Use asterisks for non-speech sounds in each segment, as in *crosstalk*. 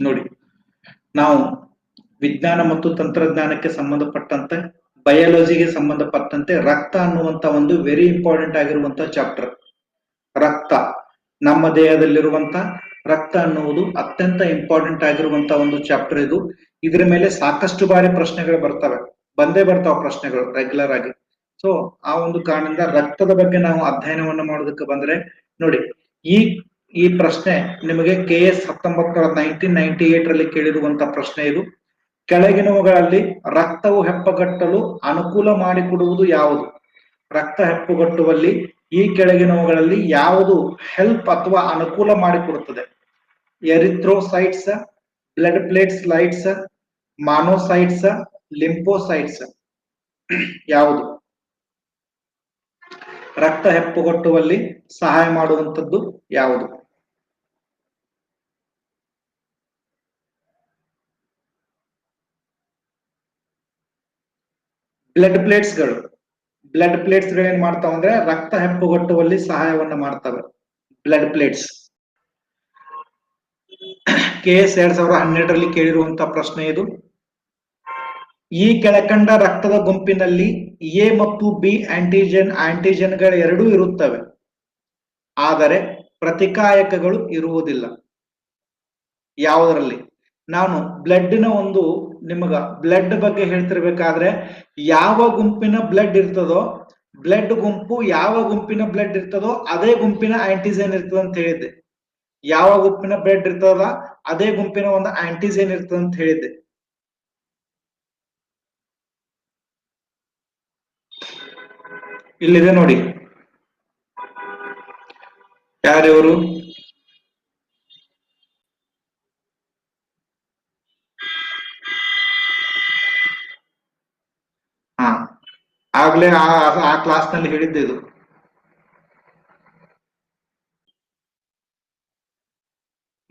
ನೋಡಿ. ನಾವು ವಿಜ್ಞಾನ ಮತ್ತು ತಂತ್ರಜ್ಞಾನಕ್ಕೆ ಸಂಬಂಧಪಟ್ಟಂತೆ ಬಯಾಲಜಿಗೆ ಸಂಬಂಧಪಟ್ಟಂತೆ ರಕ್ತ ಅನ್ನುವಂತ ಒಂದು ವೆರಿ ಇಂಪಾರ್ಟೆಂಟ್ ಆಗಿರುವಂತ ಚಾಪ್ಟರ್ ರಕ್ತ. ನಮ್ಮ ದೇಹದಲ್ಲಿರುವಂತ ರಕ್ತ ಅನ್ನುವುದು ಅತ್ಯಂತ ಇಂಪಾರ್ಟೆಂಟ್ ಆಗಿರುವಂತ ಒಂದು ಚಾಪ್ಟರ್ ಇದು. ಇದ್ರ ಮೇಲೆ ಸಾಕಷ್ಟು ಬಾರಿ ಪ್ರಶ್ನೆಗಳು ಬರ್ತವೆ. ಬಂದೇ ಬರ್ತಾವ ಪ್ರಶ್ನೆಗಳು ರೆಗ್ಯುಲರ್ ಆಗಿ. ಸೊ ಆ ಒಂದು ಕಾರಣದಿಂದ ರಕ್ತದ ಬಗ್ಗೆ ನಾವು ಅಧ್ಯಯನವನ್ನು ಮಾಡೋದಕ್ಕೆ ಬಂದ್ರೆ, ನೋಡಿ, ಈ ಈ ಪ್ರಶ್ನೆ ನಿಮಗೆ ಕೆ ಎಸ್ ಹತ್ತೊಂಬತ್ತರ ನೈನ್ಟೀನ್ ನೈನ್ಟಿ ಏಟ್ ರಲ್ಲಿ ಕೇಳಿರುವಂತ ಪ್ರಶ್ನೆ ಇದು. ಕೆಳಗಿನವುಗಳಲ್ಲಿ ರಕ್ತವು ಹೆಪ್ಪಗಟ್ಟಲು ಅನುಕೂಲ ಮಾಡಿಕೊಡುವುದು ಯಾವುದು? ರಕ್ತ ಹೆಪ್ಪುಗಟ್ಟುವಲ್ಲಿ ಈ ಕೆಳಗಿನವುಗಳಲ್ಲಿ ಯಾವುದು ಹೆಲ್ಪ್ ಅಥವಾ ಅನುಕೂಲ ಮಾಡಿಕೊಡುತ್ತದೆ? Erythrocytes blood platelets monocytes lymphocytes ಯಾವುದು? ರಕ್ತ ಹೆಪ್ಪುಗಟ್ಟುವಲ್ಲಿ ಸಹಾಯ ಮಾಡುವಂತದ್ದು ಯಾವುದು? ಬ್ಲಡ್ ಪ್ಲೇಟ್ಸ್ಗಳು. ಬ್ಲಡ್ ಪ್ಲೇಟ್ಸ್ಗಳು ಏನ್ ಮಾಡ್ತಾವ ಅಂದ್ರೆ ರಕ್ತ ಹೆಪ್ಪುಗಟ್ಟುವಲ್ಲಿ ಸಹಾಯವನ್ನ ಮಾಡ್ತವೆ. ಬ್ಲಡ್ ಪ್ಲೇಟ್ಸ್ ಕೆ ಎಸ್ ಎರಡ್ ಸಾವಿರದ ಹನ್ನೆರಡರಲ್ಲಿ ಕೇಳಿರುವಂತ ಪ್ರಶ್ನೆ ಇದು. ಈ ಕೆಳಕಂಡ ರಕ್ತದ ಗುಂಪಿನಲ್ಲಿ ಎ ಮತ್ತು ಬಿ ಆಂಟಿಜೆನ್ ಆಂಟಿಜೆನ್ಗಳ ಎರಡೂ ಇರುತ್ತವೆ. ಆದರೆ ಪ್ರತಿಕಾಯಕಗಳು ಇರುವುದಿಲ್ಲ. ಯಾವುದರಲ್ಲಿ? ನಾನು ಬ್ಲಡ್ನ ಒಂದು ನಿಮಗ ಬ್ಲಡ್ ಬಗ್ಗೆ ಹೇಳ್ತಿರ್ಬೇಕಾದ್ರೆ ಯಾವ ಗುಂಪಿನ ಬ್ಲಡ್ ಇರ್ತದೋ ಬ್ಲಡ್ ಗುಂಪು ಯಾವ ಗುಂಪಿನ ಬ್ಲಡ್ ಇರ್ತದೋ ಅದೇ ಗುಂಪಿನ ಆಂಟಿಜೆನ್ ಇರ್ತದ ಅಂತ ಹೇಳಿದ್ದೆ. ಯಾವ ಗುಂಪಿನ ಬ್ಲಡ್ ಇರ್ತದ ಅದೇ ಗುಂಪಿನ ಒಂದು ಆಂಟಿಜೆನ್ ಇರ್ತದ ಅಂತ ಹೇಳಿದ್ದೆ. ಇಲ್ಲಿದೆ ನೋಡಿ. ಯಾರಿವರು ಹಾ ಆಗ್ಲೇ ಆ ಕ್ಲಾಸ್ನಲ್ಲಿ ಹೇಳಿದ್ದೆ ಇದು.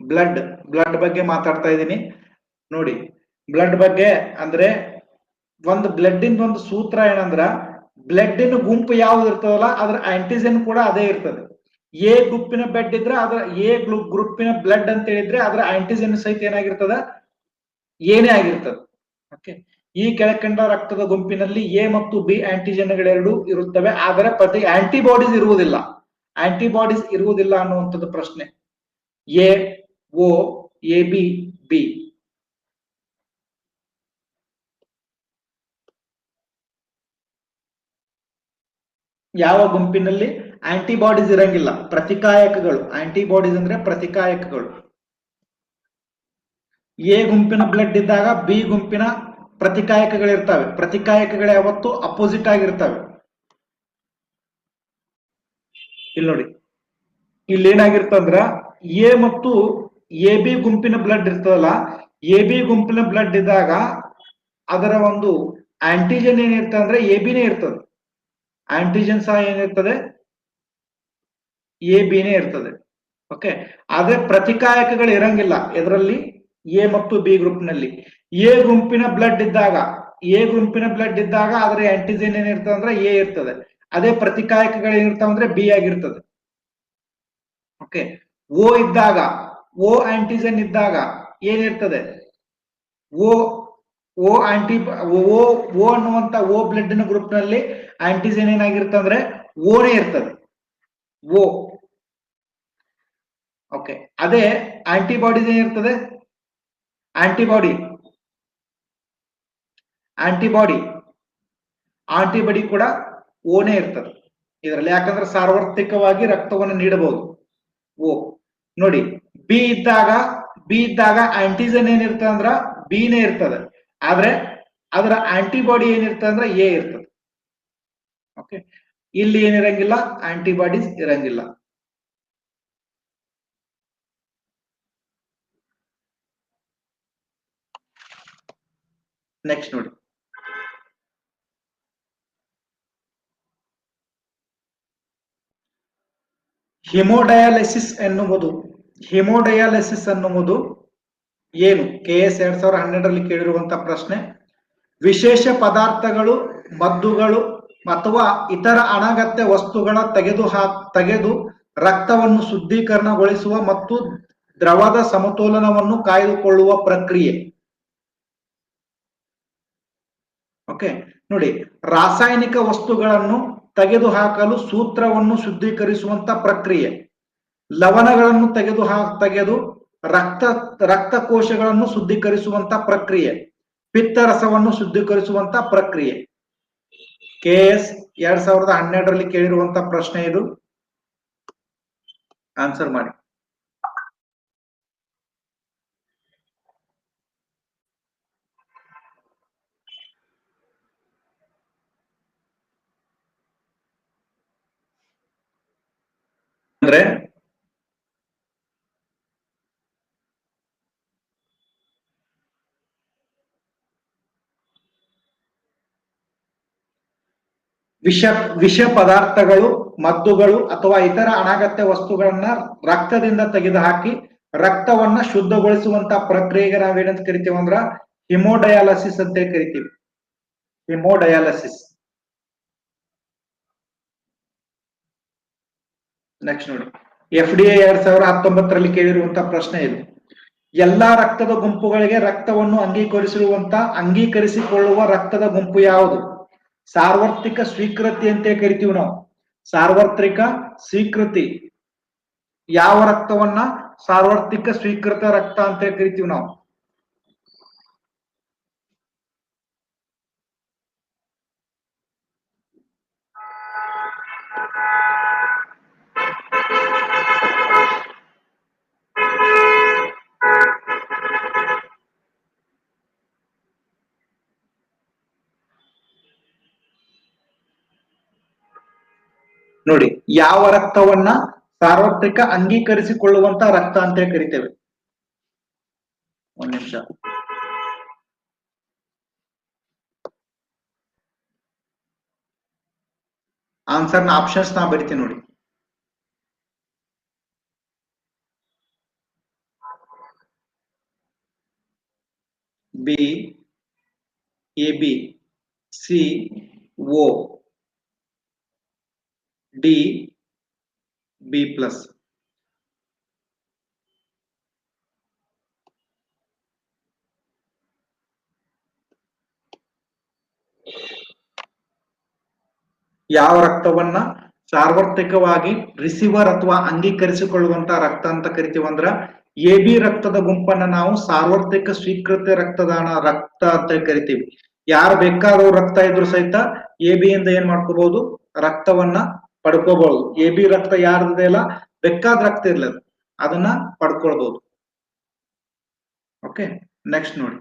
ಬ್ಲಡ್ ಬ್ಲಡ್ ಬಗ್ಗೆ ಮಾತಾಡ್ತಾ ಇದ್ದೀನಿ. ನೋಡಿ ಬ್ಲಡ್ ಬಗ್ಗೆ ಅಂದ್ರೆ ಒಂದು ಬ್ಲಡ್ ಇಂದ ಒಂದು ಸೂತ್ರ ಏನಂದ್ರ ಬ್ಲಡ್ ಗುಂಪು ಯಾವ್ದು ಇರ್ತದಲ್ಲ, ಅದ್ರ ಆಂಟಿಜೆನ್ ಕೂಡ ಅದೇ ಇರ್ತದೆ. ಎ ಗುಂಪಿನ ಬ್ಲಡ್ ಇದ್ರೆ ಅದ್ರ, ಎ ಗ್ರೂಪಿನ ಬ್ಲಡ್ ಅಂತ ಹೇಳಿದ್ರೆ ಅದ್ರ ಆಂಟಿಜೆನ್ ಸಹಿತ ಏನಾಗಿರ್ತದ? ಏನೇ ಆಗಿರ್ತದ. ಓಕೆ ಈ ಕೆಳಕಂಡ ರಕ್ತದ ಗುಂಪಿನಲ್ಲಿ ಎ ಮತ್ತು ಬಿ ಆಂಟಿಜೆನ್ಗಳೆರಡು ಇರುತ್ತವೆ. ಆದರೆ ಪ್ರತಿ ಆಂಟಿಬಾಡೀಸ್ ಇರುವುದಿಲ್ಲ. ಆಂಟಿಬಾಡೀಸ್ ಇರುವುದಿಲ್ಲ ಅನ್ನುವಂಥದ್ದು ಪ್ರಶ್ನೆ. A O A, B B. ಯಾವ ಗುಂಪಿನಲ್ಲಿ ಆಂಟಿಬಾಡೀಸ್ ಇರಂಗಿಲ್ಲ? ಪ್ರತಿಕಾಯಕಗಳು. ಆಂಟಿಬಾಡೀಸ್ ಅಂದ್ರೆ ಪ್ರತಿಕಾಯಕಗಳು. ಎ ಗುಂಪಿನ ಬ್ಲಡ್ ಇದ್ದಾಗ, ಬಿ ಗುಂಪಿನ ಪ್ರತಿಕಾಯಕಗಳಿರ್ತವೆ. ಪ್ರತಿಕಾಯಕಗಳು ಯಾವತ್ತು ಅಪೋಸಿಟ್ ಆಗಿರ್ತವೆ. ಇಲ್ಲಿ ನೋಡಿ. ಇಲ್ಲಿ ಏನಾಗಿರ್ತಂದ್ರ ಎ ಮತ್ತು ಎ ಬಿ ಗುಂಪಿನ ಬ್ಲಡ್ ಇರ್ತದಲ್ಲ ಎ ಬಿ ಗುಂಪಿನ ಬ್ಲಡ್ ಇದ್ದಾಗ ಅದರ ಒಂದು ಆಂಟಿಜನ್ ಏನಿರ್ತದೆ ಅಂದ್ರೆ ಎ ಬಿನೇ ಇರ್ತದೆ. ಆಂಟಿಜನ್ ಸಹ ಏನಿರ್ತದೆ? ಎ ಬಿನೇ ಇರ್ತದೆ. ಓಕೆ ಆದ್ರೆ ಪ್ರತಿಕಾಯಕಗಳು ಇರಂಗಿಲ್ಲ. ಇದರಲ್ಲಿ ಎ ಮತ್ತು ಬಿ ಗ್ರೂಪ್ನಲ್ಲಿ. ಎ ಗುಂಪಿನ ಬ್ಲಡ್ ಇದ್ದಾಗ, ಎ ಗುಂಪಿನ ಬ್ಲಡ್ ಇದ್ದಾಗ ಅದರ ಆಂಟಿಜೆನ್ ಏನಿರ್ತದೆ ಅಂದ್ರೆ ಎ ಇರ್ತದೆ. ಅದೇ ಪ್ರತಿಕಾಯಕಗಳು ಏನಿರ್ತಾವ ಅಂದ್ರೆ ಬಿ ಆಗಿರ್ತದೆ. ಓಕೆ? ಓ ಇದ್ದಾಗ ಓ ಆಂಟಿಜೆನ್ ಇದ್ದಾಗ ಏನಿರ್ತದೆ? ಓ ಓ ಆಂಟಿ ಓ ಓ ಅನ್ನುವಂತ ಓ ಬ್ಲಡ್ನ ಗ್ರೂಪ್ನಲ್ಲಿ ಆಂಟಿಜೆನ್ ಅಂದ್ರೆ ಓನೇ ಇರ್ತದೆ. O okay? ಅದೇ ಆಂಟಿಬಾಡೀಸ್ ಏನಿರ್ತದೆ? ಆಂಟಿಬಾಡಿ ಆಂಟಿಬಾಡಿ ಆಂಟಿಬಾಡಿ ಕೂಡ ಓನೇ ಇರ್ತದೆ. ಇದರಲ್ಲಿ ಯಾಕಂದ್ರೆ ಸಾರ್ವತ್ರಿಕವಾಗಿ ರಕ್ತವನ್ನು ನೀಡಬಹುದು. ಓ, ನೋಡಿ ಬಿ ಇದ್ದಾಗ ಬಿ ಇದ್ದಾಗ ಆಂಟಿಜನ್ ಏನಿರ್ತದೆ ಅಂದ್ರ ಬಿನೇ ಇರ್ತದೆ. ಆದ್ರೆ ಅದರ ಆಂಟಿಬಾಡಿ ಏನಿರ್ತದೆ ಅಂದ್ರೆ ಎ ಇರ್ತದೆ. ಓಕೆ ಇಲ್ಲಿ ಏನಿರಂಗಿಲ್ಲ ಆಂಟಿಬಾಡೀಸ್ ಇರಂಗಿಲ್ಲ. ನೆಕ್ಸ್ಟ್ ನೋಡಿ. ಹಿಮೋಡಯಾಲಿಸಿಸ್ ಎನ್ನುವುದು, ಹಿಮೋಡಯಾಲಿಸಿಸ್ ಅನ್ನುವುದು ಏನು? ಕೆ ಎಸ್ ಎರಡ್ ಸಾವಿರದ ಹನ್ನೆರಡರಲ್ಲಿ ಕೇಳಿರುವಂತಹ ಪ್ರಶ್ನೆ. ವಿಶೇಷ ಪದಾರ್ಥಗಳು, ಮದ್ದುಗಳು ಅಥವಾ ಇತರ ಅನಗತ್ಯ ವಸ್ತುಗಳ ತೆಗೆದು ಹಾ, ತೆಗೆದು ರಕ್ತವನ್ನು ಶುದ್ಧೀಕರಣಗೊಳಿಸುವ ಮತ್ತು ದ್ರವದ ಸಮತೋಲನವನ್ನು ಕಾಯ್ದುಕೊಳ್ಳುವ ಪ್ರಕ್ರಿಯೆ. ಓಕೆ, ನೋಡಿ, ರಾಸಾಯನಿಕ ವಸ್ತುಗಳನ್ನು ತೆಗೆದುಹಾಕಲು ಸೂತ್ರವನ್ನು ಶುದ್ಧೀಕರಿಸುವಂತ ಪ್ರಕ್ರಿಯೆ. ಲವಣಗಳನ್ನು ತೆಗೆದು ಹಾ, ತೆಗೆದು ರಕ್ತ, ರಕ್ತಕೋಶಗಳನ್ನು ಶುದ್ಧೀಕರಿಸುವಂತ ಪ್ರಕ್ರಿಯೆ. ಪಿತ್ತರಸವನ್ನು ಶುದ್ಧೀಕರಿಸುವಂತ ಪ್ರಕ್ರಿಯೆ. ಕೆ ಎಸ್ ಎರಡ್ ಸಾವಿರದ ಹನ್ನೆರಡರಲ್ಲಿ ಕೇಳಿರುವಂತ ಪ್ರಶ್ನೆ ಇದು. ಆನ್ಸರ್ ಮಾಡಿ. ಅಂದ್ರೆ? ವಿಷ ವಿಷ ಪದಾರ್ಥಗಳು, ಮದ್ದುಗಳು ಅಥವಾ ಇತರ ಅನಗತ್ಯ ವಸ್ತುಗಳನ್ನ ರಕ್ತದಿಂದ ತೆಗೆದುಹಾಕಿ ರಕ್ತವನ್ನ ಶುದ್ಧಗೊಳಿಸುವಂತ ಪ್ರಕ್ರಿಯೆಗೆ ನಾವೇನಂತ ಕರಿತೀವಿ ಅಂದ್ರ ಹಿಮೋಡಯಾಲಸಿಸ್ ಅಂತ ಕರಿತೀವಿ. ಹಿಮೋಡಯಾಲಸಿಸ್. ನೆಕ್ಸ್ಟ್ ನೋಡಿ. ಎಫ್ ಡಿ ಎ ಎರಡ್ ಸಾವಿರದ ಹತ್ತೊಂಬತ್ತರಲ್ಲಿ ಕೇಳಿರುವಂತಹ ಪ್ರಶ್ನೆ ಇದು. ಎಲ್ಲಾ ರಕ್ತದ ಗುಂಪುಗಳಿಗೆ ರಕ್ತವನ್ನು ಅಂಗೀಕರಿಸಿರುವಂತ, ಅಂಗೀಕರಿಸಿಕೊಳ್ಳುವ ರಕ್ತದ ಗುಂಪು ಯಾವುದು? ಸಾರ್ವತ್ರಿಕ ಸ್ವೀಕೃತಿ ಅಂತ ಕರಿತೀವಿ ನಾವು. ಸಾರ್ವತ್ರಿಕ ಸ್ವೀಕೃತಿ. ಯಾವ ರಕ್ತವನ್ನ ಸಾರ್ವತ್ರಿಕ ಸ್ವೀಕೃತ ರಕ್ತ ಅಂತ ಕರಿತೀವಿ ನಾವು. ನೋಡಿ, ಯಾವ ರಕ್ತವನ್ನ ಸಾರ್ವತ್ರಿಕ ಅಂಗೀಕರಿಸಿಕೊಳ್ಳುವಂತ ರಕ್ತ ಅಂತ ಕರಿತೇವೆ. ಒಂದ್ ನಿಮಿಷ. ಆನ್ಸರ್ನ ಆಪ್ಷನ್ಸ್ ನಾ ಬರಿತೀನಿ ನೋಡಿ. B A B C O D b plus. ಯಾವ ರಕ್ತವನ್ನ ಸಾರ್ವತ್ರಿಕವಾಗಿ ರಿಸೀವರ್ ಅಥವಾ ಅಂಗೀಕರಿಸಿಕೊಳ್ಳುವಂತ ರಕ್ತ ಅಂತ ಕರಿತೀವಂದ್ರ ಎ ಬಿ ರಕ್ತದ ಗುಂಪನ್ನ ನಾವು ಸಾರ್ವತ್ರಿಕ ಸ್ವೀಕೃತ ರಕ್ತದಾನ ರಕ್ತ ಅಂತ ಕರಿತೀವಿ. ಯಾರು ಬೇಕಾದವ್ರು ರಕ್ತ ಇದ್ರು ಸಹಿತ ಎ ಬಿ ಇಂದ ಏನ್ ಮಾಡ್ಕೋಬಹುದು? ರಕ್ತವನ್ನ ಪಡ್ಕೋಬಹುದು ಎ ಬಿ ರಕ್ತ ಯಾರ್ದಿದೆ ಇಲ್ಲ ಬೇಕಾದ ರಕ್ತ ಇರ್ಲದ. ಅದನ್ನ ಪಡ್ಕೊಳ್ಬಹುದು ಓಕೆ ನೆಕ್ಸ್ಟ್ ನೋಡಿ.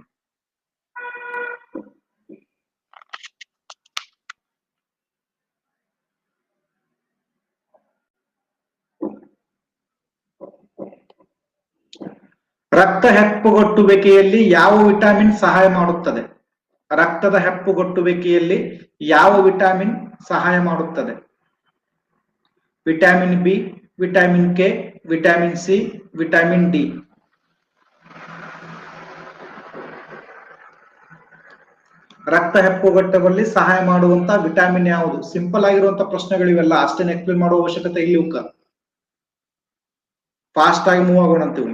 ರಕ್ತ ಹೆಪ್ಪುಗಟ್ಟುವಿಕೆಯಲ್ಲಿ ಯಾವ ವಿಟಮಿನ್ ಸಹಾಯ ಮಾಡುತ್ತದೆ? ರಕ್ತದ ಹೆಪ್ಪುಗಟ್ಟುವಿಕೆಯಲ್ಲಿ ಯಾವ ವಿಟಮಿನ್ ಸಹಾಯ ಮಾಡುತ್ತದೆ? Vitamin B vitamin K vitamin C vitamin D ರಕ್ತ ಹೆಪ್ಪುಗಟ್ಟುವಲ್ಲಿ ಸಹಾಯ ಮಾಡುವಂತ ವಿಟಾಮಿನ್ ಯಾವುದು? ಸಿಂಪಲ್ ಆಗಿರುವಂತ ಪ್ರಶ್ನೆಗಳಿವೆಲ್ಲ ಅಷ್ಟೇನು ಎಕ್ಸ್ಪ್ಲೇನ್ ಮಾಡುವ ಅವಶ್ಯಕತೆ ಇಲ್ಲಿ ಉಕ್ಕ ಫಾಸ್ಟ್ ಆಗಿ ಮೂವ್ ಆಗೋಣ ಅಂತೀವಿ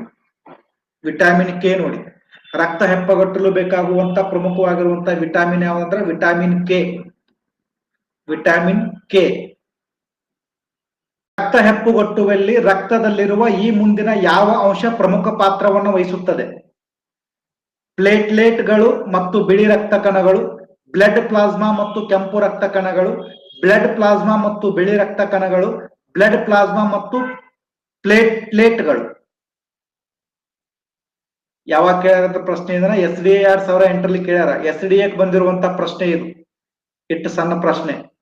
ವಿಟಾಮಿನ್ ಕೆ ನೋಡಿ. ರಕ್ತ ಹೆಪ್ಪಗಟ್ಟಲು ಬೇಕಾಗುವಂತ ಪ್ರಮುಖವಾಗಿರುವಂತ ವಿಟಮಿನ್ ಯಾವ್ದಂದ್ರೆ ವಿಟಾಮಿನ್ ಕೆ ವಿಟಾಮಿನ್ ಕೆ ರಕ್ತ ಹೆಪ್ಪುಗಟ್ಟುವಲ್ಲಿ ರಕ್ತದಲ್ಲಿರುವ ಈ ಮುಂದಿನ ಯಾವ ಅಂಶ ಪ್ರಮುಖ ಪಾತ್ರವನ್ನು ವಹಿಸುತ್ತದೆ? ಪ್ಲೇಟ್ಲೆಟ್ಗಳು ಮತ್ತು ಬಿಳಿ ರಕ್ತ ಕಣಗಳು, ಬ್ಲಡ್ ಪ್ಲಾಸ್ಮಾ ಮತ್ತು ಕೆಂಪು ರಕ್ತ ಕಣಗಳು, ಬ್ಲಡ್ ಪ್ಲಾಸ್ಮಾ ಮತ್ತು ಬಿಳಿ ರಕ್ತ ಕಣಗಳು, ಬ್ಲಡ್ ಪ್ಲಾಸ್ಮಾ ಮತ್ತು ಪ್ಲೇಟ್ಲೆಟ್ಗಳು. ಯಾವಾಗ ಕೇಳಿದ ಪ್ರಶ್ನೆ ಇದನ್ನ? ಎಸ್ ಡಿ ಎರಡ್ ಸಾವಿರ ಎಂಟರಲ್ಲಿ ಕೇಳ್ಯಾರ. ಎಸ್ ಡಿ ಎಕ್ ಬಂದಿರುವಂತ ಪ್ರಶ್ನೆ ಇದು. ಇಟ್ಟು ಸಣ್ಣ ಪ್ರಶ್ನೆ.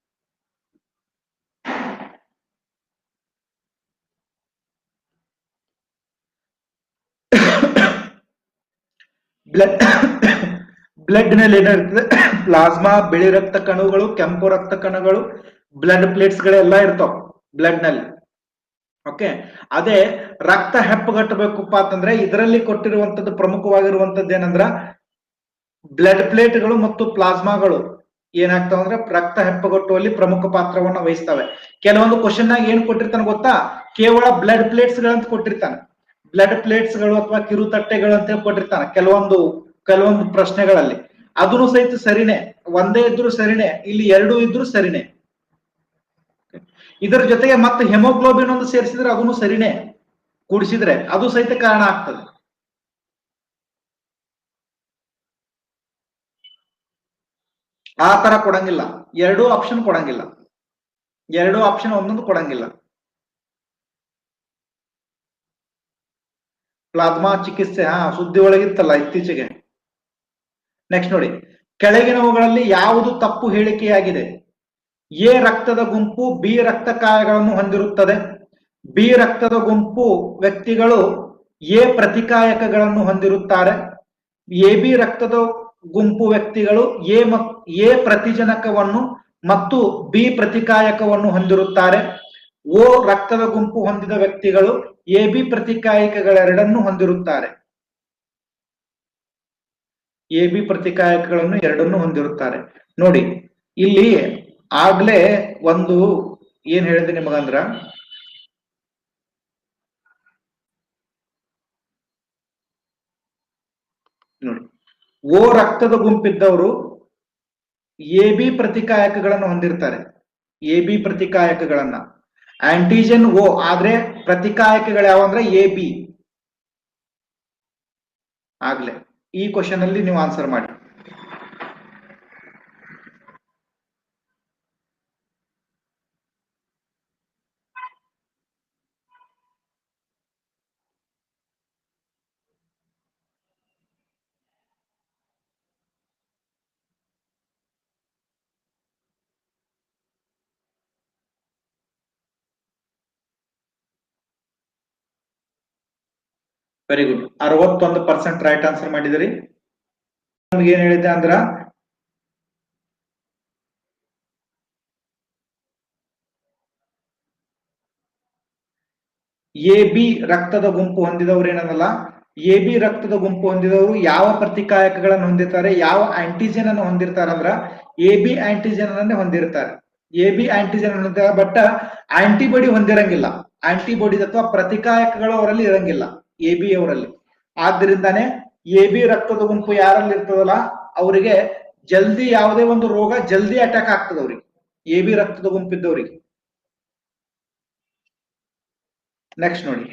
ಬ್ಲಡ್ ಬ್ಲಡ್ *coughs* ನಲ್ಲಿ ಏನಿರ್ತದೆ? *coughs* ಪ್ಲಾಸ್ಮಾ, ಬಿಳಿ ರಕ್ತ ಕಣಗಳು, ಕೆಂಪು ರಕ್ತ ಕಣಗಳು ಬ್ಲಡ್ ಪ್ಲೇಟ್ಸ್ ಗಳೆಲ್ಲ ಇರ್ತಾವ ಬ್ಲಡ್ನಲ್ಲಿ. ಓಕೆ ಅದೇ ರಕ್ತ ಹೆಪ್ಪಗಟ್ಟಬೇಕಪ್ಪ ಅಂತಂದ್ರೆ ಇದರಲ್ಲಿ ಕೊಟ್ಟಿರುವಂತದ್ದು ಪ್ರಮುಖವಾಗಿರುವಂತದ್ದು ಏನಂದ್ರ ಬ್ಲಡ್ ಪ್ಲೇಟ್ಗಳು ಮತ್ತು ಪ್ಲಾಸ್ಮಾಗಳು. ಏನಾಗ್ತಾವ ಅಂದ್ರೆ ರಕ್ತ ಹೆಪ್ಪುಗಟ್ಟುವಲ್ಲಿ ಪ್ರಮುಖ ಪಾತ್ರವನ್ನ ವಹಿಸ್ತವೆ. ಕೆಲವೊಂದು ಕ್ವಶನ್ ನಾಗ ಏನ್ ಕೊಟ್ಟಿರ್ತಾನೆ ಗೊತ್ತಾ? ಕೇವಲ ಬ್ಲಡ್ ಪ್ಲೇಟ್ಸ್ ಗಳಂತ ಕೊಟ್ಟಿರ್ತಾನೆ. ಬ್ಲಡ್ ಪ್ಲೇಟ್ಸ್ಗಳು ಅಥವಾ ಕಿರುತಟ್ಟೆಗಳು ಅಂತ ಕೊಟ್ಟಿರ್ತಾನೆ ಕೆಲವೊಂದು ಕೆಲವೊಂದು ಪ್ರಶ್ನೆಗಳಲ್ಲಿ. ಅದನ್ನು ಸಹಿತ ಸರಿನೆ. ಒಂದೇ ಇದ್ರು ಸರಿನೇ. ಇಲ್ಲಿ ಎರಡು ಇದ್ರು ಸರಿನೆ. ಇದರ ಜೊತೆಗೆ ಮತ್ತೆ ಹೆಮೋಗ್ಲೋಬಿನ್ ಒಂದು ಸೇರಿಸಿದ್ರೆ ಅದನ್ನು ಸರಿನೆ ಕೂಡಿಸಿದ್ರೆ ಅದು ಸಹಿತ ಕಾರಣ ಆಗ್ತದೆ. ಆ ತರ ಕೊಡಂಗಿಲ್ಲ. ಎರಡೂ ಆಪ್ಷನ್ ಕೊಡಂಗಿಲ್ಲ. ಎರಡೂ ಆಪ್ಷನ್ ಒಂದೊಂದು ಕೊಡಂಗಿಲ್ಲ. ಪ್ಲಾಸ್ಮಾ ಚಿಕಿತ್ಸೆ, ಹಾ, ಸುದ್ದಿ ಒಳಗಿತ್ತಲ್ಲ ಇತ್ತೀಚೆಗೆ. ನೆಕ್ಸ್ಟ್ ನೋಡಿ. ಕೆಳಗಿನವುಗಳಲ್ಲಿ ಯಾವುದು ತಪ್ಪು ಹೇಳಿಕೆಯಾಗಿದೆ? ಎ, ರಕ್ತದ ಗುಂಪು, ಬಿ, ರಕ್ತ ಕಾಯಗಳನ್ನು ಹೊಂದಿರುತ್ತದೆ. ಬಿ, ರಕ್ತದ ಗುಂಪು ವ್ಯಕ್ತಿಗಳು ಎ, ಪ್ರತಿಕಾಯಕಗಳನ್ನು ಹೊಂದಿರುತ್ತಾರೆ. ಎ, ಬಿ, ರಕ್ತದ ಗುಂಪು ವ್ಯಕ್ತಿಗಳು ಎ ಎ ಪ್ರತಿಜನಕವನ್ನು ಮತ್ತು ಬಿ ಪ್ರತಿಕಾಯಕವನ್ನು ಹೊಂದಿರುತ್ತಾರೆ. ಓ ರಕ್ತದ ಗುಂಪು ಹೊಂದಿದ ವ್ಯಕ್ತಿಗಳು ಎ ಬಿ ಪ್ರತಿಕಾಯಕಗಳೆರಡನ್ನು ಹೊಂದಿರುತ್ತಾರೆ. ಎ ಬಿ ಪ್ರತಿಕಾಯಕಗಳನ್ನು ಎರಡನ್ನು ಹೊಂದಿರುತ್ತಾರೆ. ನೋಡಿ, ಇಲ್ಲಿ ಆಗ್ಲೇ ಒಂದು ಏನ್ ಹೇಳಿದೆ ನಿಮಗಂದ್ರ ನೋಡಿ, ಓ ರಕ್ತದ ಗುಂಪಿದ್ದವರು ಎ ಬಿ ಪ್ರತಿಕಾಯಕಗಳನ್ನು ಹೊಂದಿರ್ತಾರೆ. ಎ ಬಿ ಪ್ರತಿಕಾಯಕಗಳನ್ನ. ಆಂಟಿಜೆನ್ ಓ ಆದ್ರೆ ಪ್ರತಿಕಾಯಕಗಳು ಯಾವ ಅಂದ್ರೆ ಎ ಬಿ ಆಗ್ಲೆ. ಈ ಕ್ವಶನ್ ಅಲ್ಲಿ ನೀವು ಆನ್ಸರ್ ಮಾಡಿ. ವೆರಿ ಗುಡ್ ಅರವತ್ತೊಂದು ಪರ್ಸೆಂಟ್ ರೈಟ್ ಆನ್ಸರ್ ಮಾಡಿದಿರಿ ನಮ್ಗೆ ಏನ್ ಹೇಳಿದೆ ಅಂದ್ರ? ಎ ಬಿ ರಕ್ತದ ಗುಂಪು ಹೊಂದಿದವರು ಏನದಲ್ಲ? ಎ ಬಿ ರಕ್ತದ ಗುಂಪು ಹೊಂದಿದವರು ಯಾವ ಪ್ರತಿಕಾಯಕಗಳನ್ನು ಹೊಂದಿರ್ತಾರೆ? ಯಾವ ಆಂಟಿಜೆನ್ ಅನ್ನು ಹೊಂದಿರ್ತಾರೆ ಅಂದ್ರ? ಎ ಬಿ ಆಂಟಿಜೆನ್ ಅನ್ನೇ ಹೊಂದಿರ್ತಾರೆ. ಎ ಬಿ ಆಂಟಿಜೆನ್ ಹೊಂದಿರ್ತಾರೆ ಬಟ್ ಆಂಟಿಬಾಡಿ ಹೊಂದಿರಂಗಿಲ್ಲ. ಆಂಟಿಬಾಡಿ ಅಥವಾ ಪ್ರತಿಕಾಯಕಗಳು ಅವರಲ್ಲಿ ಇರಂಗಿಲ್ಲ. ಎ ಬಿ ಅವರಲ್ಲಿ. ಆದ್ರಿಂದಾನೆ ಎ ಬಿ ರಕ್ತದ ಗುಂಪು ಯಾರಲ್ಲಿ ಇರ್ತದಲ್ಲ, ಅವರಿಗೆ ಜಲ್ದಿ ಯಾವುದೇ ಒಂದು ರೋಗ ಜಲ್ದಿ ಅಟ್ಯಾಕ್ ಆಗ್ತದ ಅವ್ರಿಗೆ. ಎ ಬಿ ರಕ್ತದ ಗುಂಪಿದ್ದವರಿಗೆ ನೆಕ್ಸ್ಟ್ ನೋಡಿ.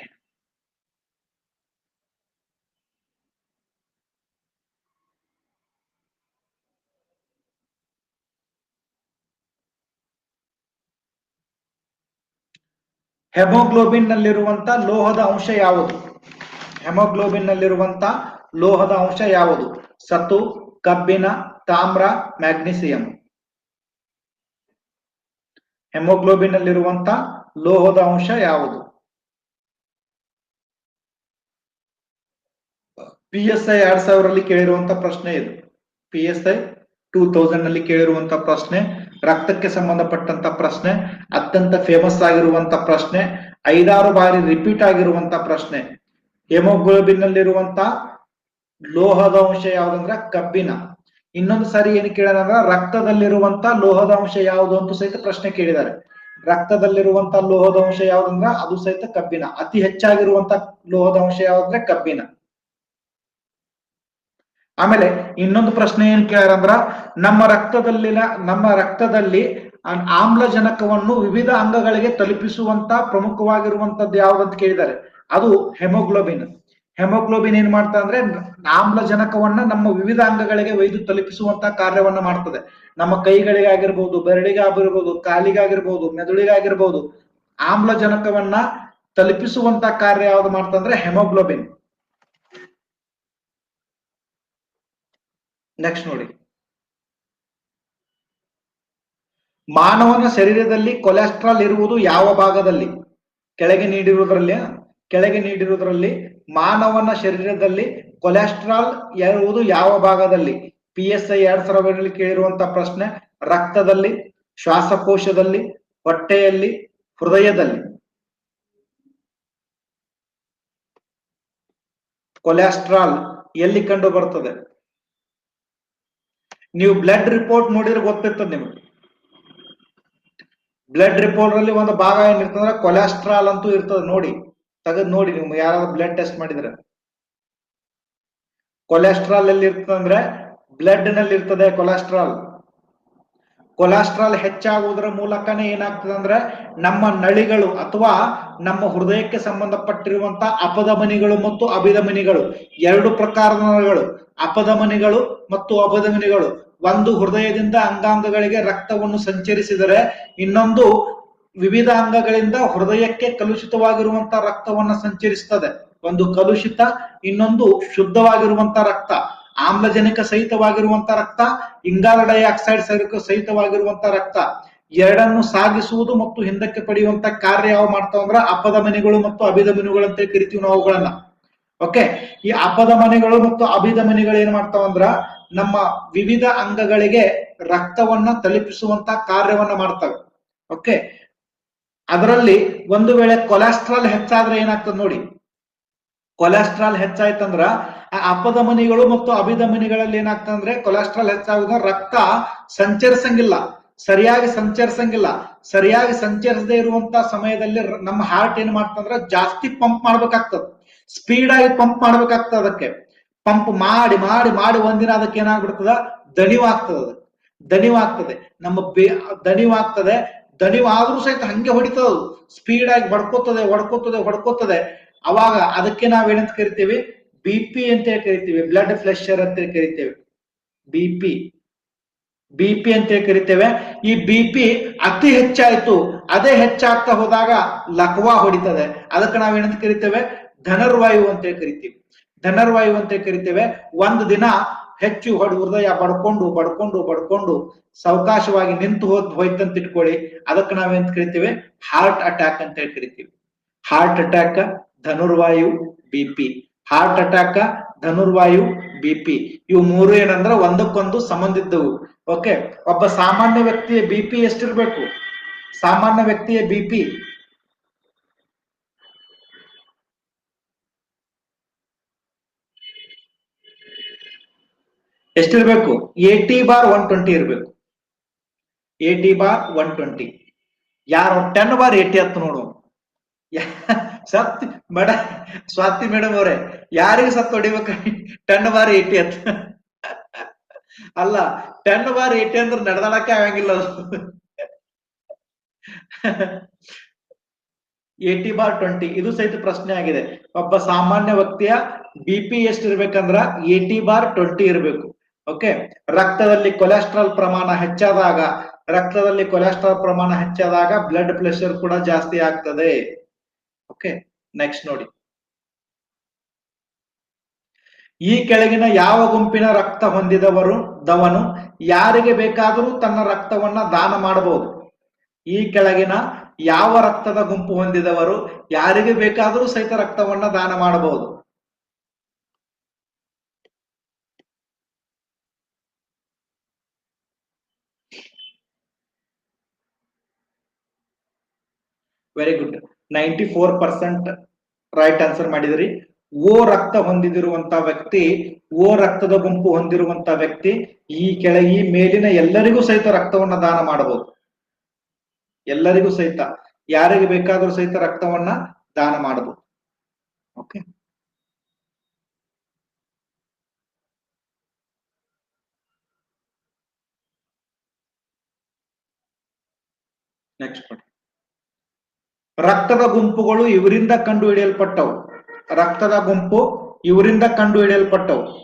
ಹೆಮೋಗ್ಲೋಬಿನ್ ನಲ್ಲಿರುವಂತ ಲೋಹದ ಅಂಶ ಯಾವುದು? ಹೆಮೋಗ್ಲೋಬಿನ್ ನಲ್ಲಿರುವಂತ ಲೋಹದ ಅಂಶ ಯಾವುದು? ಸತು ಕಬ್ಬಿಣ ತಾಮ್ರ, ಮ್ಯಾಗ್ನೀಸಿಯಂ. ಹೆಮೋಗ್ಲೋಬಿನ್ ನಲ್ಲಿರುವಂತ ಲೋಹದ ಅಂಶ ಯಾವುದು? ಪಿ ಎಸ್ ಐ ಎರಡ್ ಸಾವಿರಲ್ಲಿ ಕೇಳಿರುವಂತ ಪ್ರಶ್ನೆ ಇದು. ಪಿ ಎಸ್ ಐ ಟೂ ತೌಸಂಡ್ನಲ್ಲಿ ಕೇಳಿರುವಂತ ಪ್ರಶ್ನೆ, ರಕ್ತಕ್ಕೆ ಸಂಬಂಧಪಟ್ಟಂತ ಪ್ರಶ್ನೆ, ಅತ್ಯಂತ ಫೇಮಸ್ ಆಗಿರುವಂತ ಪ್ರಶ್ನೆ, ಐದಾರು ಬಾರಿ ರಿಪೀಟ್ ಆಗಿರುವಂತ ಪ್ರಶ್ನೆ. ಹೆಮೋಗ್ಲೋಬಿನ್ ನಲ್ಲಿರುವಂತ ಲೋಹದ ಅಂಶ ಯಾವ್ದಂದ್ರ ಕಬ್ಬಿಣ ಇನ್ನೊಂದು ಸಾರಿ ಏನು ಅಂದ್ರ ರಕ್ತದಲ್ಲಿರುವಂತ ಲೋಹದ ಅಂಶ ಯಾವುದು ಅಂತ ಸಹಿತ ಪ್ರಶ್ನೆ ಕೇಳಿದ್ದಾರೆ ರಕ್ತದಲ್ಲಿರುವಂತ ಲೋಹದ ಅಂಶ ಯಾವ್ದಂದ್ರ ಅದು ಸಹಿತ ಕಬ್ಬಿಣ ಅತಿ ಹೆಚ್ಚಾಗಿರುವಂತ ಲೋಹದ ಅಂಶ ಯಾವ್ದಂದ್ರೆ ಕಬ್ಬಿಣ ಆಮೇಲೆ ಇನ್ನೊಂದು ಪ್ರಶ್ನೆ ಏನ್ ಕೇಳ್ಯಾರಂದ್ರ ನಮ್ಮ ರಕ್ತದಲ್ಲಿನ, ನಮ್ಮ ರಕ್ತದಲ್ಲಿ ಆಮ್ಲಜನಕವನ್ನು ವಿವಿಧ ಅಂಗಗಳಿಗೆ ತಲುಪಿಸುವಂತ ಪ್ರಮುಖವಾಗಿರುವಂತದ್ದು ಯಾವ್ದಂತ ಕೇಳಿದ್ದಾರೆ ಅದು ಹೆಮೋಗ್ಲೋಬಿನ್. ಹೆಮೋಗ್ಲೋಬಿನ್ ಏನ್ ಮಾಡ್ತಾ ಅಂದ್ರೆ ಆಮ್ಲಜನಕವನ್ನ ನಮ್ಮ ವಿವಿಧ ಅಂಗಗಳಿಗೆ ಒಯ್ದು ತಲುಪಿಸುವಂತ ಕಾರ್ಯವನ್ನ ಮಾಡ್ತದೆ. ನಮ್ಮ ಕೈಗಳಿಗಾಗಿರ್ಬೋದು ಬೆರಳಿಗಾಗಿರ್ಬೋದು ಕಾಲಿಗಾಗಿರ್ಬೋದು ಮೆದುಳಿಗಾಗಿರ್ಬೋದು ಆಮ್ಲಜನಕವನ್ನ ತಲುಪಿಸುವಂತ ಕಾರ್ಯ ಯಾವ್ದು ಮಾಡ್ತಂದ್ರೆ ಹೆಮೋಗ್ಲೋಬಿನ್. ನೆಕ್ಸ್ಟ್ ನೋಡಿ. ಮಾನವನ ಶರೀರದಲ್ಲಿ ಕೊಲೆಸ್ಟ್ರಾಲ್ ಇರುವುದು ಯಾವ ಭಾಗದಲ್ಲಿ? ಕೆಳಗೆ ನೀಡಿರುವುದರಲ್ಲಿ ಕೆಳಗೆ ನೀಡಿರುವುದರಲ್ಲಿ ಮಾನವನ ಶರೀರದಲ್ಲಿ ಕೊಲೆಸ್ಟ್ರಾಲ್ ಇರುವುದು ಯಾವ ಭಾಗದಲ್ಲಿ? ಪಿ ಎಸ್ ಐ ಎರಡ್ ಕೇಳಿರುವಂತ ಪ್ರಶ್ನೆ, ರಕ್ತದಲ್ಲಿ, ಶ್ವಾಸಕೋಶದಲ್ಲಿ, ಹೊಟ್ಟೆಯಲ್ಲಿ, ಹೃದಯದಲ್ಲಿ. ಕೊಲೆಸ್ಟ್ರಾಲ್ ಎಲ್ಲಿ ಕಂಡು ಬರ್ತದೆ? ನೀವು ಬ್ಲಡ್ ರಿಪೋರ್ಟ್ ನೋಡಿದ್ರೆ ಗೊತ್ತಿರ್ತದೆ ನಿಮಗೆ. ಬ್ಲಡ್ ರಿಪೋರ್ಟ್ ಅಲ್ಲಿ ಒಂದು ಭಾಗ ಏನಿರ್ತದೆ ಕೊಲೆಸ್ಟ್ರಾಲ್ ಅಂತೂ ಇರ್ತದೆ ನೋಡಿ. ತೆಗೆದು ನೋಡಿ, ನೀವು ಯಾರಾದ್ರೂ ಬ್ಲಡ್ ಟೆಸ್ಟ್ ಮಾಡಿದ್ರೆ. ಕೊಲೆಸ್ಟ್ರಾಲ್ ಎಲ್ಲಿ ಇರ್ತದಂದ್ರೆ ಬ್ಲಡ್ನಲ್ಲಿ ಇರ್ತದೆ ಕೊಲೆಸ್ಟ್ರಾಲ್ ಕೊಲೆಸ್ಟ್ರಾಲ್ ಹೆಚ್ಚಾಗುವುದರ ಮೂಲಕನೇ ಏನಾಗ್ತದೆ ಅಂದ್ರೆ ನಮ್ಮ ನಳಿಗಳು ಅಥವಾ ನಮ್ಮ ಹೃದಯಕ್ಕೆ ಸಂಬಂಧಪಟ್ಟಿರುವಂತಹ ಅಪಧಮನಿಗಳು ಮತ್ತು ಅಭಿಧಮನಿಗಳು, ಎರಡು ಪ್ರಕಾರದ ನರಗಳು, ಅಪಧಮನಿಗಳು ಮತ್ತು ಅಪಧಮನಿಗಳು. ಒಂದು ಹೃದಯದಿಂದ ಅಂಗಾಂಗಗಳಿಗೆ ರಕ್ತವನ್ನು ಸಂಚರಿಸಿದರೆ, ಇನ್ನೊಂದು ವಿವಿಧ ಅಂಗಗಳಿಂದ ಹೃದಯಕ್ಕೆ ಕಲುಷಿತವಾಗಿರುವಂತಹ ರಕ್ತವನ್ನ ಸಂಚರಿಸ್ತದೆ. ಒಂದು ಕಲುಷಿತ, ಇನ್ನೊಂದು ಶುದ್ಧವಾಗಿರುವಂತ ರಕ್ತ. ಆಮ್ಲಜನಕ ಸಹಿತವಾಗಿರುವಂತ ರಕ್ತ, ಇಂಗಾಲ ಡೈಆಕ್ಸೈಡ್ ಸಹಿತ ಸಹಿತವಾಗಿರುವಂತ ರಕ್ತ. ಎರಡನ್ನು ಸಾಗಿಸುವುದು ಮತ್ತು ಹಿಂದಕ್ಕೆ ಪಡೆಯುವಂತ ಕಾರ್ಯ ಯಾವ ಮಾಡ್ತಾವ ಅಂದ್ರ ಅಪಧಮನಿಗಳು ಮತ್ತು ಅಭಿಧಮನಿಗಳು ಅಂತ ಕರಿತೀವಿ ನಾವು ಅವುಗಳನ್ನ. ಓಕೆ ಈ ಅಪಧಮನಿಗಳು ಮತ್ತು ಅಭಿಧಮನಿಗಳು ಏನ್ ಮಾಡ್ತಾವ ಅಂದ್ರ ನಮ್ಮ ವಿವಿಧ ಅಂಗಗಳಿಗೆ ರಕ್ತವನ್ನ ತಲುಪಿಸುವಂತ ಕಾರ್ಯವನ್ನ ಮಾಡ್ತವೆ. ಓಕೆ ಅದರಲ್ಲಿ ಒಂದು ವೇಳೆ ಕೊಲೆಸ್ಟ್ರಾಲ್ ಹೆಚ್ಚಾದ್ರೆ ಏನಾಗ್ತದೆ ನೋಡಿ. ಕೊಲೆಸ್ಟ್ರಾಲ್ ಹೆಚ್ಚಾಯ್ತಂದ್ರ ಅಪಧಮನಿಗಳು ಮತ್ತು ಅಭಿಧಮನಿಗಳಲ್ಲಿ ಏನಾಗ್ತಂದ್ರೆ ಕೊಲೆಸ್ಟ್ರಾಲ್ ಹೆಚ್ಚಾಗುದ, ರಕ್ತ ಸಂಚರಿಸಂಗಿಲ್ಲ. ಸರಿಯಾಗಿ ಸಂಚರಿಸಂಗಿಲ್ಲ. ಸರಿಯಾಗಿ ಸಂಚರಿಸದೇ ಇರುವಂತ ಸಮಯದಲ್ಲಿ ನಮ್ಮ ಹಾರ್ಟ್ ಏನ್ ಮಾಡ್ತಂದ್ರ ಜಾಸ್ತಿ ಪಂಪ್ ಮಾಡ್ಬೇಕಾಗ್ತದ. ಸ್ಪೀಡ್ ಆಗಿ ಪಂಪ್ ಮಾಡ್ಬೇಕಾಗ್ತದ ಅದಕ್ಕೆ. ಪಂಪ್ ಮಾಡಿ ಮಾಡಿ ಮಾಡಿ ಒಂದಿನ ಅದಕ್ಕೆ ಏನಾಗ್ಬಿಡ್ತದ? ದಣಿವಾಗ್ತದ ದಣಿವಾಗ್ತದೆ. ನಮ್ಮ ಬೇ, ದಣಿವಾಗ್ತದೆ. ದಣಿವಾದ್ರೂ ಸಹಿತ ಹಂಗೆ ಹೊಡಿತದ ಸ್ಪೀಡ್ ಆಗಿ ಹೊಡ್ಕೋತದೆ ಹೊಡ್ಕೋತದೆ ಹೊಡ್ಕೋತದೆ. ಅವಾಗ ಅದಕ್ಕೆ ನಾವ್ ಏನಂತ ಕರಿತೀವಿ? ಬಿ ಪಿ ಅಂತ ಕರಿತೀವಿ. ಬ್ಲಡ್ ಫ್ಲೆಶರ್ ಅಂತ ಕರಿತೇವೆ. ಬಿ ಪಿ ಬಿ ಪಿ ಅಂತ ಕರಿತೇವೆ. ಈ ಬಿ ಪಿ ಅತಿ ಹೆಚ್ಚಾಯ್ತು. ಅದೇ ಹೆಚ್ಚಾಗ್ತಾ ಹೋದಾಗ ಲಕ್ವಾ ಹೊಡಿತದೆ. ಅದಕ್ಕೆ ಏನಂತ ಕರಿತೇವೆ? ಧನರ್ವಾಯು ಅಂತ ಕರಿತೀವಿ. ಧನರ್ವಾಯು ಅಂತ ಕರಿತೇವೆ. ಒಂದು ದಿನ ಹೆಚ್ಚು ಹೊಡೆ ಹೃದಯ ಬಡ್ಕೊಂಡು ಬಡ್ಕೊಂಡು ಬಡ್ಕೊಂಡು ಸಾವಕಾಶವಾಗಿ ನಿಂತು ಹೋದ್ ಹೋಯ್ತಂತ ಇಟ್ಕೊಳ್ಳಿ. ಅದಕ್ಕೆ ನಾವೇನ್ ಕರಿತೀವಿ? ಹಾರ್ಟ್ ಅಟ್ಯಾಕ್ ಅಂತ ಹೇಳಿ ಕರಿತೀವಿ. ಹಾರ್ಟ್ ಅಟ್ಯಾಕ್ ಧನುರ್ವಾಯು ಬಿ ಪಿ ಹಾರ್ಟ್ ಅಟ್ಯಾಕ್ ಧನುರ್ವಾಯು ಬಿ ಪಿ ಇವು ಮೂರು ಏನಂದ್ರ ಒಂದಕ್ಕೊಂದು ಸಂಬಂಧಿದ್ದವು ಓಕೆ ಒಬ್ಬ ಸಾಮಾನ್ಯ ವ್ಯಕ್ತಿಯ ಬಿ ಪಿ ಎಷ್ಟಿರ್ಬೇಕು? ಸಾಮಾನ್ಯ ವ್ಯಕ್ತಿಯ ಬಿ ಪಿ ಎಷ್ಟಿರ್ಬೇಕು? ಏಟಿ ಬಾರ್ ಒನ್ ಟ್ವೆಂಟಿ ಇರಬೇಕು. ಏಟಿ ಬಾರ್ ಒನ್ ಟ್ವೆಂಟಿ ಯಾರು? ಟೆನ್ ಬಾರ್ ಏಟಿ ಹತ್ತು ನೋಡು. ಸತ್ ಮೇಡ, ಸ್ವಾತಿ ಮೇಡಮ್ ಅವರೇ, ಯಾರಿಗೆ ಸತ್ ಹೊಡಿಬೇಕ? ಟೆನ್ ಬಾರ್ ಏಟಿ ಹತ್ತು. ಅಲ್ಲ ಟೆನ್ ಬಾರ್ ಏಟಿ ಅಂದ್ರೆ ನಡೆದಾಡಕ್ಕೆ ಆಗಂಗಿಲ್ಲ ಏಟಿ ಬಾರ್ ಟ್ವೆಂಟಿ ಇದು ಸಹಿತ ಪ್ರಶ್ನೆ ಆಗಿದೆ. ಒಬ್ಬ ಸಾಮಾನ್ಯ ವ್ಯಕ್ತಿಯ ಬಿ ಪಿ ಎಷ್ಟಿರ್ಬೇಕಂದ್ರ ಏಟಿ ಬಾರ್ ಟ್ವೆಂಟಿ ಇರಬೇಕು. ಓಕೆ ರಕ್ತದಲ್ಲಿ ಕೊಲೆಸ್ಟ್ರಾಲ್ ಪ್ರಮಾಣ ಹೆಚ್ಚಾದಾಗ, ರಕ್ತದಲ್ಲಿ ಕೊಲೆಸ್ಟ್ರಾಲ್ ಪ್ರಮಾಣ ಹೆಚ್ಚಾದಾಗ ಬ್ಲಡ್ ಪ್ರೆಷರ್ ಕೂಡ ಜಾಸ್ತಿ ಆಗ್ತದೆ. ಓಕೆ ನೆಕ್ಸ್ಟ್ ನೋಡಿ. ಈ ಕೆಳಗಿನ ಯಾವ ಗುಂಪಿನ ರಕ್ತ ಹೊಂದಿದವರು, ದವನು, ಯಾರಿಗೆ ಬೇಕಾದರೂ ತನ್ನ ರಕ್ತವನ್ನ ದಾನ ಮಾಡಬಹುದು. ಈ ಕೆಳಗಿನ ಯಾವ ರಕ್ತದ ಗುಂಪು ಹೊಂದಿದವರು, ಯಾರಿಗೆ ಬೇಕಾದರೂ ಸಹಿತ ರಕ್ತವನ್ನ ದಾನ ಮಾಡಬಹುದು. Very good ninety four percent right answer ಮಾಡಿದ್ರಿ. ಓ ರಕ್ತ ಹೊಂದಿದಿರುವಂತ ವ್ಯಕ್ತಿ, ಓ ರಕ್ತದ ಗುಂಪು ಹೊಂದಿರುವಂತ ವ್ಯಕ್ತಿ ಈ ಕೆಳಗಿ ಮೇಲಿನ ಎಲ್ಲರಿಗೂ ಸಹಿತ ರಕ್ತವನ್ನ ದಾನ ಮಾಡಬಹುದು. ಎಲ್ಲರಿಗೂ ಸಹಿತ. ಯಾರಿಗೆ ಬೇಕಾದರೂ ಸಹಿತ ರಕ್ತವನ್ನ ದಾನ ಮಾಡಬಹುದು. ಓಕೆ ನೆಕ್ಸ್ಟ್ ರಕ್ತದ ಗುಂಪುಗಳು ಇವರಿಂದ ಕಂಡು ಹಿಡಿಯಲ್ಪಟ್ಟವು ರಕ್ತದ ಗುಂಪು ಇವರಿಂದ ಕಂಡು ಹಿಡಿಯಲ್ಪಟ್ಟವು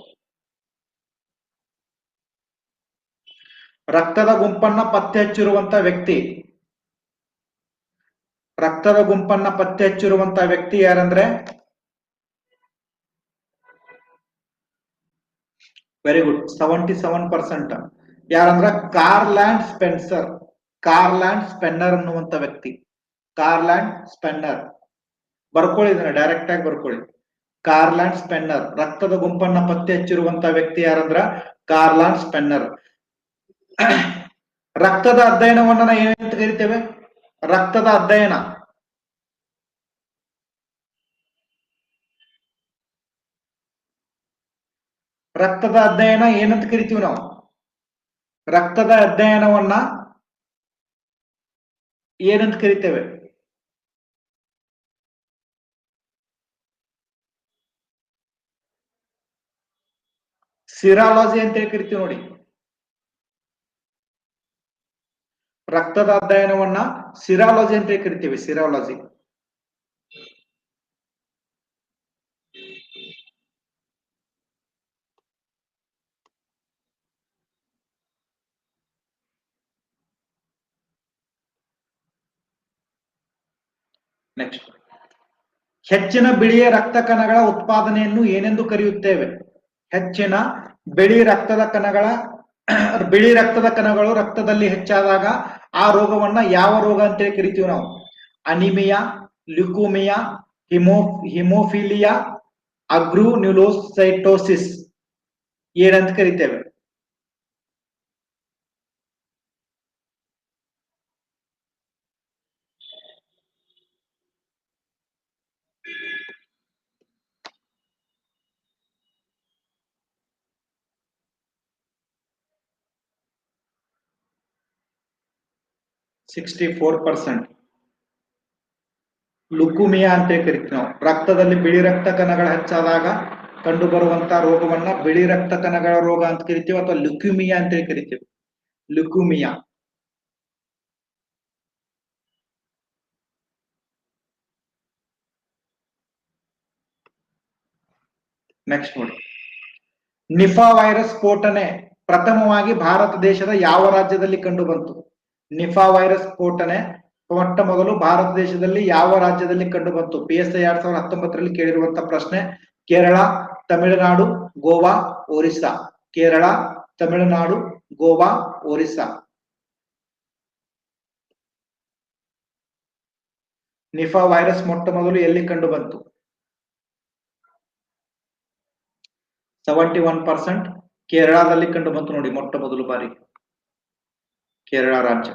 ರಕ್ತದ ಗುಂಪನ್ನ ಪತ್ತೆ ಹಚ್ಚಿರುವಂತ ವ್ಯಕ್ತಿ. ರಕ್ತದ ಗುಂಪನ್ನ ಪತ್ತೆ ಹಚ್ಚಿರುವಂತ ವ್ಯಕ್ತಿ ಯಾರಂದ್ರೆ? Very good seventy seven percent ಯಾರಂದ್ರ? Carland Spencer. ಕಾರ್ಲ್ಯಾಂಡ್ ಸ್ಪೆನ್ನರ್ ಅನ್ನುವಂತ ವ್ಯಕ್ತಿ. ಕಾರ್ಲ್ಯಾಂಡ್ ಸ್ಪೆನ್ನರ್. ಬರ್ಕೊಳ್ಳಿ ಇದನ್ನ ಡೈರೆಕ್ಟ್ ಆಗಿ ಬರ್ಕೊಳ್ಳಿ. ಕಾರ್ಲ್ಯಾಂಡ್ ಸ್ಪೆನ್ನರ್, ರಕ್ತದ ಗುಂಪನ್ನ ಪತ್ತೆ ಹಚ್ಚಿರುವಂತ ವ್ಯಕ್ತಿ ಯಾರಂದ್ರ? ಕಾರ್ಲ್ಯಾಂಡ್ ಸ್ಪೆನ್ನರ್. ರಕ್ತದ ಅಧ್ಯಯನವನ್ನ ನಾವು ಏನಂತ ಕರಿತೇವೆ? ರಕ್ತದ ಅಧ್ಯಯನ. ರಕ್ತದ ಅಧ್ಯಯನ ಏನಂತ ಕರಿತೀವಿ ನಾವು? ರಕ್ತದ ಅಧ್ಯಯನವನ್ನ ಏನಂತ ಕರಿತೇವೆ? ಸಿರಾಲಜಿ ಅಂತ ಕರಿತೀವಿ ನೋಡಿ. ರಕ್ತದ ಅಧ್ಯಯನವನ್ನ ಸಿರಾಲಜಿ ಅಂತ ಕರಿತೀವಿ, ಸಿರಾಲಜಿ. ನೆಕ್ಸ್ಟ್ ಹೆಚ್ಚಿನ ಬಿಳಿಯ ರಕ್ತ ಕಣಗಳ ಉತ್ಪಾದನೆಯನ್ನು ಏನೆಂದು ಕರೆಯುತ್ತೇವೆ? ಹೆಚ್ಚಿನ ಬಿಳಿ ರಕ್ತದ ಕಣಗಳ ಬಿಳಿ ರಕ್ತದ ಕಣಗಳು ರಕ್ತದಲ್ಲಿ ಹೆಚ್ಚಾದಾಗ ಆ ರೋಗವನ್ನ ಯಾವ ರೋಗ ಅಂತೇಳಿ ಕರಿತೀವಿ ನಾವು. Anaemia, leukaemia, haemo, haemophilia, agranulocytosis. ಏನಂತ ಕರಿತೇವೆ? ಸಿಕ್ಸ್ಟಿ ಲುಕುಮಿಯಾ ಅಂತ ಕರಿತೀವಿ ನಾವು. ರಕ್ತದಲ್ಲಿ ಬಿಳಿ ರಕ್ತ ಕಣಗಳ ಹೆಚ್ಚಾದಾಗ ಕಂಡು ಬರುವಂತ ರೋಗವನ್ನ ಬಿಳಿ ರಕ್ತ ಕಣಗಳ ರೋಗ ಅಂತ ಕರಿತೀವಿ ಅಥವಾ ಲುಕ್ಯುಮಿಯಾ ಅಂತ ಕರಿತೀವಿ. ಲುಕುಮಿಯಾ. ನೆಕ್ಸ್ಟ್ ನೋಡಿ. ನಿಫಾ ವೈರಸ್ ಸ್ಫೋಟನೆ ಪ್ರಥಮವಾಗಿ ಭಾರತ ದೇಶದ ಯಾವ ರಾಜ್ಯದಲ್ಲಿ ಕಂಡು ಬಂತು ನಿಫಾ ವೈರಸ್ ಸ್ಫೋಟನೆ ಮೊಟ್ಟ ಮೊದಲು ಭಾರತ ದೇಶದಲ್ಲಿ ಯಾವ ರಾಜ್ಯದಲ್ಲಿ ಕಂಡು ಬಂತು ಪಿ ಎಸ್ ಐ ಎರಡ್ ಸಾವಿರದ ಹತ್ತೊಂಬತ್ತರಲ್ಲಿ ಕೇಳಿರುವಂತ ಪ್ರಶ್ನೆ, ಕೇರಳ, ತಮಿಳುನಾಡು, ಗೋವಾ, ಒರಿಸ್ಸಾ. ಕೇರಳ, ತಮಿಳುನಾಡು, ಗೋವಾ, ಒರಿಸ್ಸಾ. ನಿಫಾ ವೈರಸ್ ಮೊಟ್ಟ ಮೊದಲು ಎಲ್ಲಿ ಕಂಡು ಬಂತು ಸೆವೆಂಟಿ ಒನ್ ಪರ್ಸೆಂಟ್ ಕೇರಳದಲ್ಲಿ ಕಂಡು ಬಂತು ನೋಡಿ ಮೊಟ್ಟ ಮೊದಲು ಬಾರಿ. ಕೇರಳ ರಾಜ್ಯ